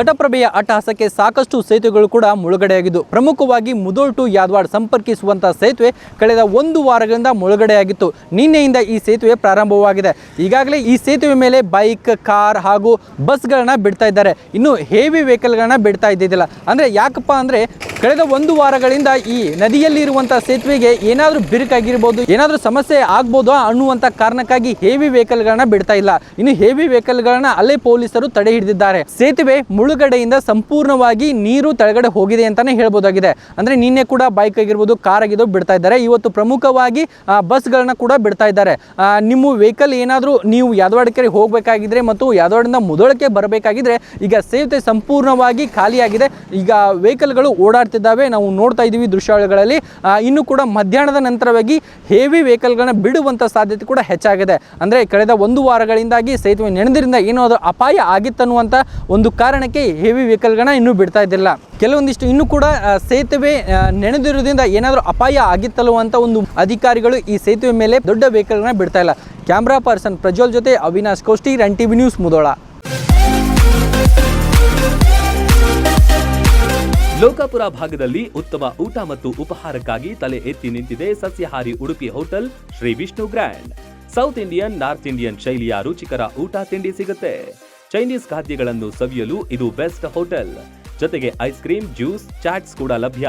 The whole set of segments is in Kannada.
ಘಟಪ್ರಭೆಯ ಅಟ್ಟಹಾಸಕ್ಕೆ ಸಾಕಷ್ಟು ಸೇತುವೆಗಳು ಕೂಡ ಮುಳುಗಡೆಯಾಗಿದ್ದು, ಪ್ರಮುಖವಾಗಿ ಮುದೋಳ್ ಟು ಯಾದವಾಡ್ ಸಂಪರ್ಕಿಸುವಂತಹ ಸೇತುವೆ ಕಳೆದ ಒಂದು ವಾರಗಳಿಂದ ಮುಳುಗಡೆಯಾಗಿತ್ತು. ನಿನ್ನೆಯಿಂದ ಈ ಸೇತುವೆ ಪ್ರಾರಂಭವಾಗಿದೆ. ಈಗಾಗಲೇ ಈ ಸೇತುವೆ ಮೇಲೆ ಬೈಕ್, ಕಾರ್ ಹಾಗೂ ಬಸ್ಗಳನ್ನ ಬಿಡ್ತಾ ಇದ್ದಾರೆ. ಇನ್ನು ಹೇವಿ ವೆಹಿಕಲ್ಗಳನ್ನ ಬಿಡ್ತಾ ಇದ್ದಿದ್ದಿಲ್ಲ. ಅಂದ್ರೆ ಯಾಕಪ್ಪ ಅಂದ್ರೆ ಕಳೆದ ಒಂದು ವಾರಗಳಿಂದ ಈ ನದಿಯಲ್ಲಿ ಇರುವಂತಹ ಸೇತುವೆಗೆ ಏನಾದರೂ ಬಿರುಕಾಗಿರ್ಬೋದು, ಏನಾದರೂ ಸಮಸ್ಯೆ ಆಗ್ಬೋದು ಅನ್ನುವಂತ ಕಾರಣಕ್ಕಾಗಿ ಹೇವಿ ವೆಹಿಕಲ್ಗಳನ್ನ ಬಿಡ್ತಾ ಇಲ್ಲ. ಇನ್ನು ಹೇವಿ ವೆಹಿಕಲ್ಗಳನ್ನ ಅಲ್ಲೇ ಪೊಲೀಸರು ತಡೆ ಹಿಡಿದಿದ್ದಾರೆ. ಸೇತುವೆ ಮುಳುಗಡೆಯಿಂದ ಸಂಪೂರ್ಣವಾಗಿ ನೀರು ತಳಗಡೆ ಹೋಗಿದೆ ಅಂತಾನೆ ಹೇಳ್ಬೋದಾಗಿದೆ. ಅಂದ್ರೆ ನಿನ್ನೆ ಕೂಡ ಬೈಕ್ ಆಗಿರ್ಬೋದು ಕಾರ್ ಆಗಿದ್ದು ಬಿಡ್ತಾ ಇದ್ದಾರೆ. ಇವತ್ತು ಪ್ರಮುಖವಾಗಿ ಬಸ್ಗಳನ್ನ ಕೂಡ ಬಿಡ್ತಾ ಇದ್ದಾರೆ. ನಿಮ್ಮ ವೆಹಿಕಲ್ ಏನಾದರೂ ನೀವು ಯಾದವಾಡಕೆರೆ ಹೋಗಬೇಕಾಗಿದ್ರೆ ಮತ್ತು ಯಾದವಾಡಿಂದ ಮುದೋಳಕ್ಕೆ ಬರಬೇಕಾಗಿದ್ರೆ ಈಗ ಸೇತುವೆ ಸಂಪೂರ್ಣವಾಗಿ ಖಾಲಿಯಾಗಿದೆ. ಈಗ ವೆಹಿಕಲ್ಗಳು ಓಡಾಡ್ತಿದ್ದಾವೆ. ನಾವು ನೋಡ್ತಾ ಇದ್ದೀವಿ ದೃಶ್ಯಗಳಲ್ಲಿ ಇನ್ನು ಕೂಡ ಮಧ್ಯಾಹ್ನದ ನಂತರವಾಗಿ ಹೇವಿ ವೆಹಿಕಲ್ಗಳನ್ನ ಬಿಡುವಂಥ ಸಾಧ್ಯತೆ ಕೂಡ ಹೆಚ್ಚಾಗಿದೆ. ಅಂದರೆ ಕಳೆದ ಒಂದು ವಾರಗಳಿಂದಾಗಿ ಸೇತುವೆ ನೆನೆದ್ರಿಂದ ಏನಾದರೂ ಅಪಾಯ ಆಗಿತ್ತನ್ನುವಂಥ ಒಂದು ಕಾರಣಕ್ಕೆ ಹೆವಿ ವೆಹಿಕಲ್ಗಳನ್ನ ಇನ್ನೂ ಬಿಡ್ತಾ ಇದ್ದಿಲ್ಲ. ಕೆಲವೊಂದಿಷ್ಟು ಇನ್ನೂ ಕೂಡ ಸೇತುವೆ ನೆನೆದಿರೋದ್ರಿಂದ ಏನಾದರೂ ಅಪಾಯ ಆಗಿತ್ತಲ್ಲೋ ಅಂತ ಒಂದು ಅಧಿಕಾರಿಗಳು ಈ ಸೇತುವೆ ಮೇಲೆ ದೊಡ್ಡ ವೆಹಿಕಲ್ಗಳನ್ನ ಬಿಡ್ತಾ ಇಲ್ಲ. ಕ್ಯಾಮ್ರಾ ಪರ್ಸನ್ ಪ್ರಜ್ವಲ್ ಜೊತೆ Avinash Koshti Run TV News Mudhol. Lokapur ಭಾಗದಲ್ಲಿ ಉತ್ತಮ ಊಟ ಮತ್ತು ಉಪಹಾರಕ್ಕಾಗಿ ತಲೆ ಎತ್ತಿ ನಿಂತಿದೆ ಸಸ್ಯಹಾರಿ Udupi hotel Shri Vishnu Grand. South Indian, north Indian ಶೈಲಿಯ ರುಚಿಕರ ಊಟ ತಿಂಡಿ ಸಿಗುತ್ತೆ. ಚೈನೀಸ್ ಖಾದ್ಯಗಳನ್ನು ಸವಿಯಲು ಇದು ಬೆಸ್ಟ್ ಹೋಟೆಲ್. ಜೊತೆಗೆ ಐಸ್ ಕ್ರೀಮ್, ಜ್ಯೂಸ್, ಚಾಟ್ಸ್ ಕೂಡ ಲಭ್ಯ.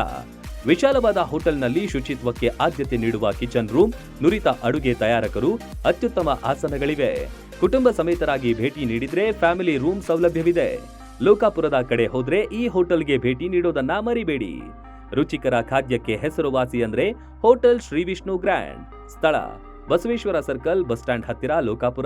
ವಿಶಾಲವಾದ ಹೋಟೆಲ್ನಲ್ಲಿ ಶುಚಿತ್ವಕ್ಕೆ ಆದ್ಯತೆ ನೀಡುವ ಕಿಚನ್ ರೂಮ್, ನುರಿತ ಅಡುಗೆ ತಯಾರಕರು ಅತ್ಯುತ್ತಮ ಆಸನಗಳಿವೆ. ಕುಟುಂಬ ಸಮೇತರಾಗಿ ಭೇಟಿ ನೀಡಿದ್ರೆ ಫ್ಯಾಮಿಲಿ ರೂಮ್ ಸೌಲಭ್ಯವಿದೆ. ಲೋಕಾಪುರದ ಕಡೆ ಹೋದ್ರೆ ಈ ಹೋಟೆಲ್ಗೆ ಭೇಟಿ ನೀಡೋದನ್ನ ಮರಿಬೇಡಿ. ರುಚಿಕರ ಖಾದ್ಯಕ್ಕೆ ಹೆಸರುವಾಸಿ ಅಂದ್ರೆ ಹೋಟೆಲ್ ಶ್ರೀ ವಿಷ್ಣು ಗ್ರ್ಯಾಂಡ್. ಸ್ಥಳ, ಬಸವೇಶ್ವರ ಸರ್ಕಲ್, ಬಸ್ ಸ್ಟ್ಯಾಂಡ್ ಹತ್ತಿರ Lokapur.